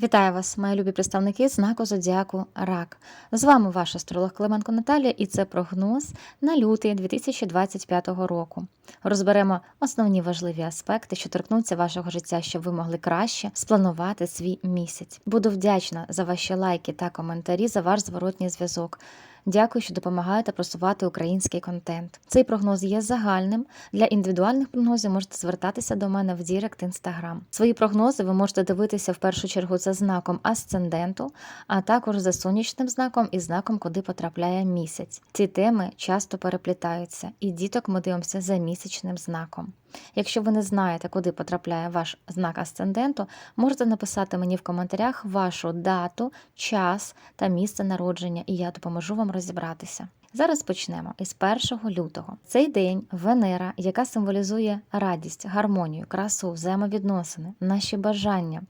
Вітаю вас, мої любі представники знаку Зодіаку Рак. З вами ваш астролог Клименко Наталія, і це прогноз на лютий 2025 року. Розберемо основні важливі аспекти, що торкнуться вашого життя, щоб ви могли краще спланувати свій місяць. Буду вдячна за ваші лайки та коментарі, за ваш зворотній зв'язок. Дякую, що допомагаєте просувати український контент. Цей прогноз є загальним. Для індивідуальних прогнозів можете звертатися до мене в Дірект Інстаграм. Свої прогнози ви можете дивитися в першу чергу за знаком асценденту, а також за сонячним знаком і знаком, куди потрапляє місяць. Ці теми часто переплітаються, і діток ми дивимося за місячним знаком. Якщо ви не знаєте, куди потрапляє ваш знак асценденту, можете написати мені в коментарях вашу дату, час та місце народження, і я допоможу вам розібратися. Зараз почнемо із 1 лютого. Цей день Венера, яка символізує радість, гармонію, красу, взаємовідносини, наші бажання.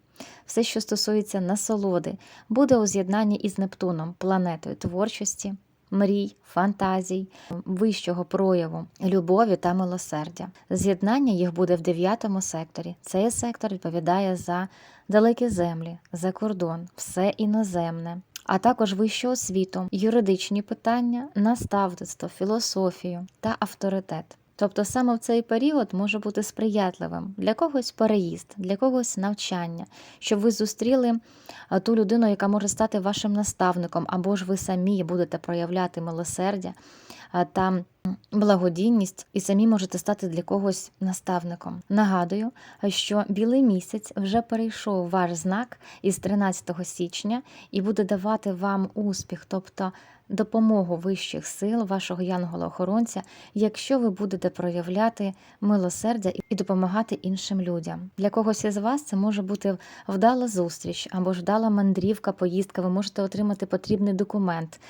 Все, що стосується насолоди, буде у з'єднанні із Нептуном, планетою творчості, мрій, фантазій, вищого прояву, любові та милосердя. З'єднання їх буде в дев'ятому секторі. Цей сектор відповідає за далекі землі, за кордон, все іноземне. А також вищу освіту, юридичні питання, наставництво, філософію та авторитет. Тобто саме в цей період може бути сприятливим для когось переїзд, для когось навчання, щоб ви зустріли ту людину, яка може стати вашим наставником, або ж ви самі будете проявляти милосердя та благодійність, і самі можете стати для когось наставником. Нагадую, що білий місяць вже перейшов ваш знак із 13 січня і буде давати вам успіх, тобто допомогу вищих сил, вашого янгола-охоронця, якщо ви будете проявляти милосердя і допомагати іншим людям. Для когось із вас це може бути вдала зустріч або ж вдала мандрівка, поїздка. Ви можете отримати потрібний документ,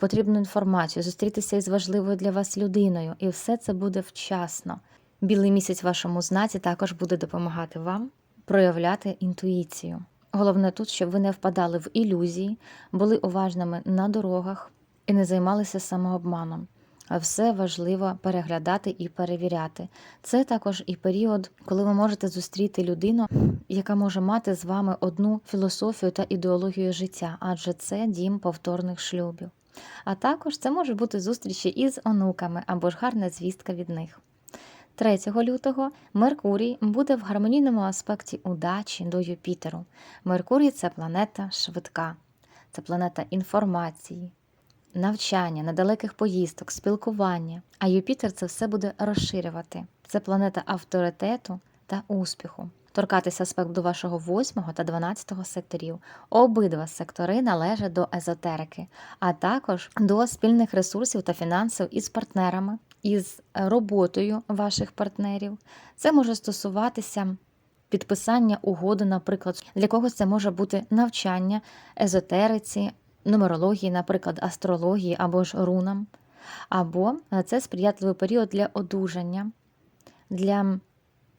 потрібну інформацію, зустрітися із важливою для вас людиною, і все це буде вчасно. Білий місяць вашому знаці також буде допомагати вам проявляти інтуїцію. Головне тут, щоб ви не впадали в ілюзії, були уважними на дорогах і не займалися самообманом. А Все важливо переглядати і перевіряти. Це також і період, коли ви можете зустріти людину, яка може мати з вами одну філософію та ідеологію життя, адже це дім повторних шлюбів. А також це може бути зустрічі із онуками або ж гарна звістка від них. 3 лютого Меркурій буде в гармонійному аспекті удачі до Юпітеру. Меркурій це планета швидка, це планета інформації, навчання, недалеких поїздок, спілкування. А Юпітер це все буде розширювати. Це планета авторитету та успіху. Торкатися аспект до вашого 8 та 12 секторів. Обидва сектори належать до езотерики, а також до спільних ресурсів та фінансів із партнерами, із роботою ваших партнерів. Це може стосуватися підписання угоди, наприклад, для когось це може бути навчання езотериці, нумерології, наприклад, астрології або ж рунам. Або е, це сприятливий період для одужання, для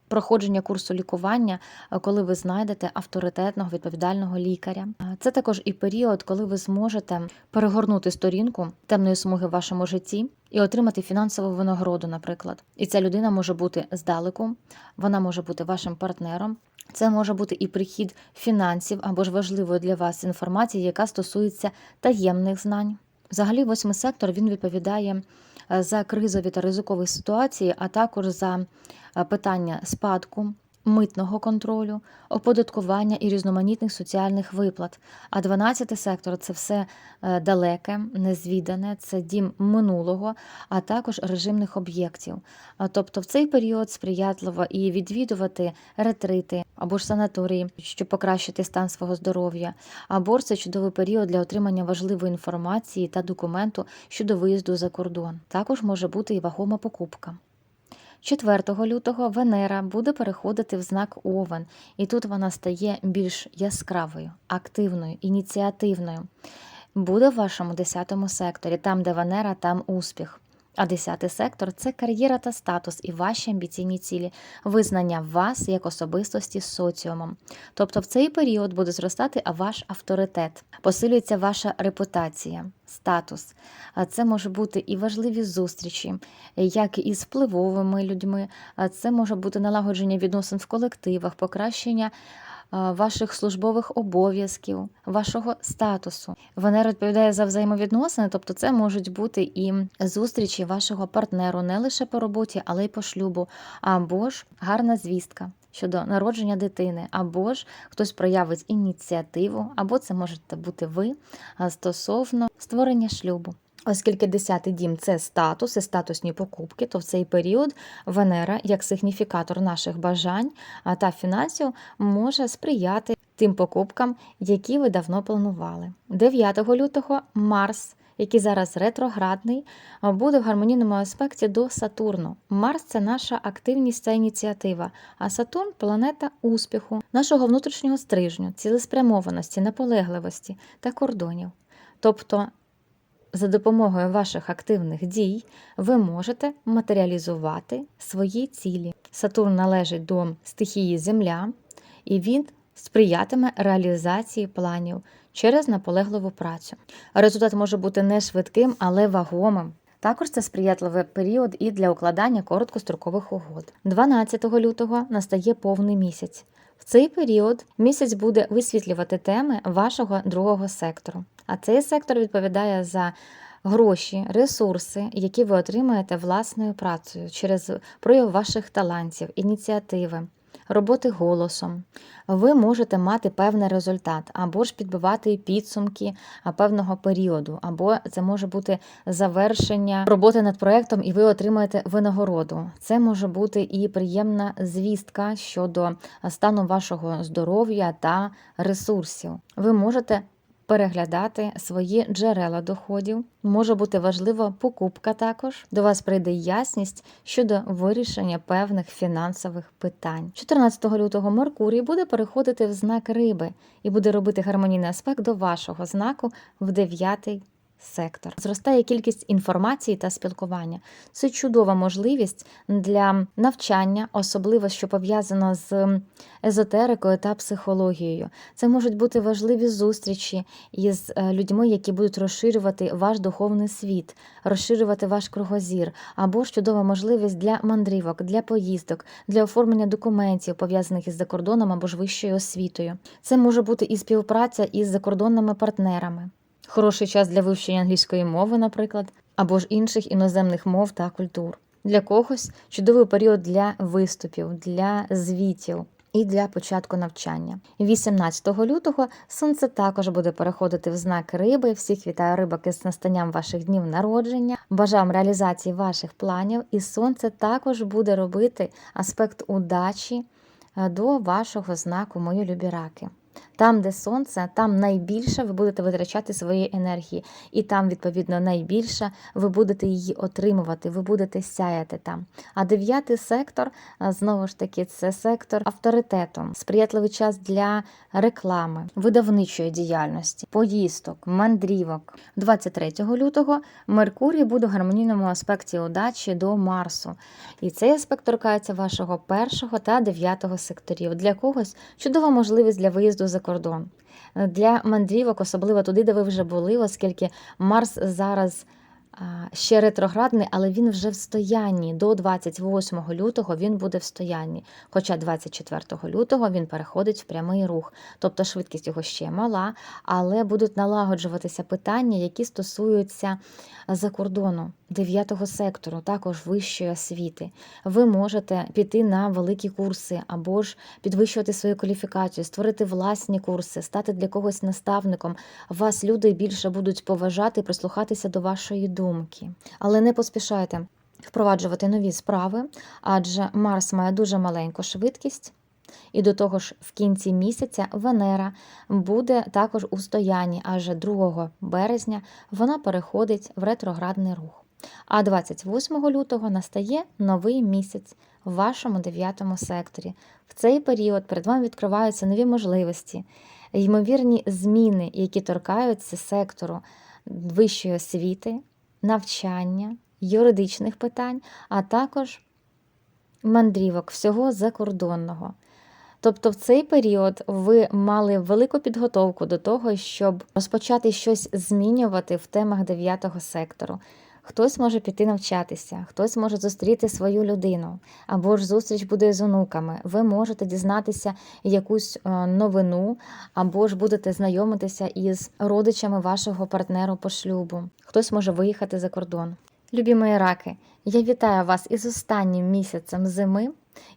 проходження курсу лікування, е, коли ви знайдете авторитетного відповідального лікаря. Е, Це також і період, коли ви зможете перегорнути сторінку темної смуги в вашому житті і отримати фінансову винагороду, наприклад. І ця людина може бути здалеку, вона може бути вашим партнером. Це може бути і прихід фінансів або ж важливої для вас інформації, яка стосується таємних знань. Взагалі, восьмий сектор він відповідає за кризові та ризикові ситуації, а також за е, питання спадку, митного контролю, оподаткування і різноманітних соціальних виплат. А 12 сектор це все е, далеке, незвідане, це дім минулого, а також режимних об'єктів. Тобто в цей період сприятливо і відвідувати ретрити або ж санаторії, щоб покращити стан свого здоров'я, або це чудовий період для отримання важливої інформації та документу щодо виїзду за кордон. Також може бути і вагома покупка. 4 лютого Венера буде переходити в знак Овен, і тут вона стає більш яскравою, активною, ініціативною. Буде в вашому 10 секторі, там, де Венера, там успіх. А 10 сектор це кар'єра та статус і ваші амбіційні цілі, визнання вас як особистості соціумом. Тобто в цей період буде зростати ваш авторитет, посилюється ваша репутація, статус. Це може бути і важливі зустрічі, як із впливовими людьми, це може бути налагодження відносин в колективах, покращення ваших службових обов'язків, вашого статусу. Венера відповідає за взаємовідносини, тобто це можуть бути і зустрічі вашого партнеру не лише по роботі, але й по шлюбу, або ж гарна звістка. Щодо народження дитини, або ж хтось проявить ініціативу, або це можете бути ви стосовно створення шлюбу. Оскільки 10-й дім це статус і статусні покупки, то в цей період Венера, як сигніфікатор наших бажань та фінансів, може сприяти тим покупкам, які ви давно планували. 9 лютого Марс. Який зараз ретроградний, буде в гармонійному аспекті до Сатурну. Марс це наша активність та ініціатива, а Сатурн планета успіху, нашого внутрішнього стрижню, цілеспрямованості, наполегливості та кордонів. Тобто за допомогою ваших активних дій ви можете матеріалізувати свої цілі. Сатурн належить до стихії Земля, і він сприятиме реалізації планів через наполегливу працю. Результат може бути не швидким, але вагомим. Також це сприятливий період і для укладання короткострокових угод. 12 лютого настає повний місяць. В цей період місяць буде висвітлювати теми вашого другого сектору. А цей сектор відповідає за гроші, ресурси, які ви отримаєте власною працею через прояв ваших талантів, ініціативи. Роботи голосом, ви можете мати певний результат, або ж підбивати підсумки певного періоду, або це може бути завершення роботи над проектом, і ви отримаєте винагороду. Це може бути і приємна звістка щодо стану вашого здоров'я та ресурсів. Ви можете переглядати свої джерела доходів. Може бути важлива покупка також. До вас прийде ясність щодо вирішення певних фінансових питань. 14 лютого Меркурій буде переходити в знак риби і буде робити гармонійний аспект до вашого знаку в 9 сектор. Зростає кількість інформації та спілкування. Це чудова можливість для навчання, особливо що пов'язано з езотерикою та психологією. Це можуть бути важливі зустрічі із е, людьми, які будуть розширювати ваш духовний світ, розширювати ваш кругозір, або ж чудова можливість для мандрівок, для поїздок, для оформлення документів, пов'язаних із закордоном або ж вищою освітою. Це може бути і співпраця із закордонними партнерами хороший час для вивчення англійської мови, наприклад, або ж інших іноземних мов та культур. Для когось чудовий період для виступів, для звітів. І для початку навчання. 18 лютого сонце також буде переходити в знак риби. Всіх вітаю рибаки з настанням ваших днів народження. Бажам реалізації ваших планів, і сонце також буде робити аспект удачі е, до вашого знаку, мої любі раки. Там, де сонце, там найбільше ви будете витрачати свої енергії, і там, відповідно, найбільше ви будете її отримувати, ви будете сяяти там. А дев'ятий сектор, знову ж таки, це сектор авторитету, сприятливий час для реклами, видавничої діяльності, поїздок, мандрівок. 23 лютого Меркурій буде в гармонійному аспекті удачі до Марсу. І цей аспект торкається вашого першого та дев'ятого секторів. Для когось чудова можливість для виїзду за кордон. Для мандрівок, особливо туди, де ви вже були, оскільки Марс зараз ще ретроградний, але він вже в стоянні. До 28 лютого він буде в стоянні. Хоча 24 лютого він переходить в прямий рух. Тобто швидкість його ще мала, але будуть налагоджуватися питання, які стосуються за кордону 9 сектору, також вищої освіти. Ви можете піти на великі курси або ж підвищувати свою кваліфікацію, створити власні курси, стати для когось наставником. Вас люди більше будуть поважати, прислухатися до вашої думки. Але не поспішайте впроваджувати нові справи, адже Марс має дуже маленьку швидкість. І до того ж, в кінці місяця Венера буде також у стоянні, аже 2 березня вона переходить в ретроградний рух. А 28 лютого настає новий місяць в вашому дев'ятому секторі. В цей період перед вами відкриваються нові можливості, ймовірні зміни, які торкаються сектору вищої освіти, навчання, юридичних питань, а також мандрівок всього закордонного. Тобто в цей період ви мали велику підготовку до того, щоб розпочати щось змінювати в темах 9 сектору. Хтось може піти навчатися, хтось може зустріти свою людину, або ж зустріч буде з онуками. Ви можете дізнатися якусь е, новину, або ж будете знайомитися із родичами вашого партнеру по шлюбу. Хтось може виїхати за кордон. Любі мої раки, я вітаю вас із останнім місяцем зими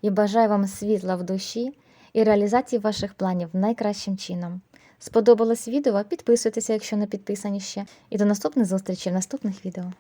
і бажаю вам світла в душі і реалізації ваших планів найкращим чином. Сподобалось відео? Підписуйтеся, якщо не підписані ще. І до наступних зустрічей в наступних відео.